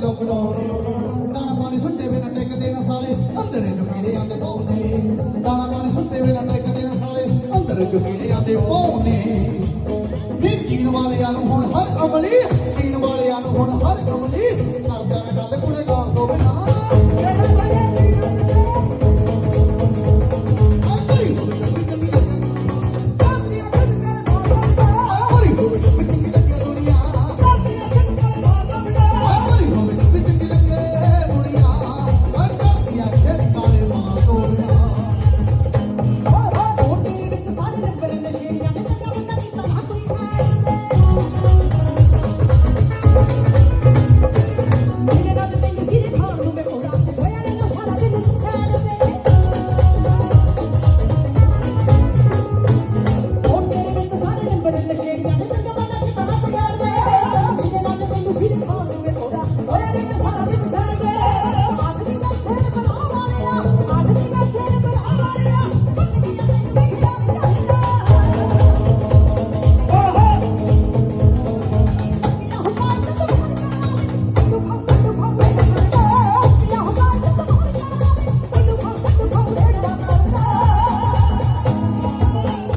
ਤੇ ਲੋਕਡਾਊਨ ਦੇ ਲੋਕਡਾਊਨ ਦਾਣਾ ਪਾਣੀ ਸੁੱਟੇ ਵੇ ਨਾ ਟਿਕਦੇ ਨਾ ਸਾਰੇ ਅੰਦਰੇ ਜੁਕੀੜੇ ਆਂਦੇ ਪਾਉਂਦੇ ਦਾਣਾ ਪਾਣੀ ਸੁੱਟੇ ਵੇ ਨਾ ਟਿਕਦੇ ਨਾ ਸਾਰੇ ਅੰਦਰ ਜੁਕੀੜੇ ਆਂਦੇ ਪਾਉਂਦੇ ਨੀ ਚੀਨ ਵਾਲਿਆਂ ਨੂੰ ਹੁਣ ਹਰ ਅਮਲੀ ਚੀਨ ਵਾਲਿਆਂ ਨੂੰ ਹੁਣ ਹਰ ਅਮਲੀ ਕਰਦਾ ਗੱਲ ਕੁੜੇ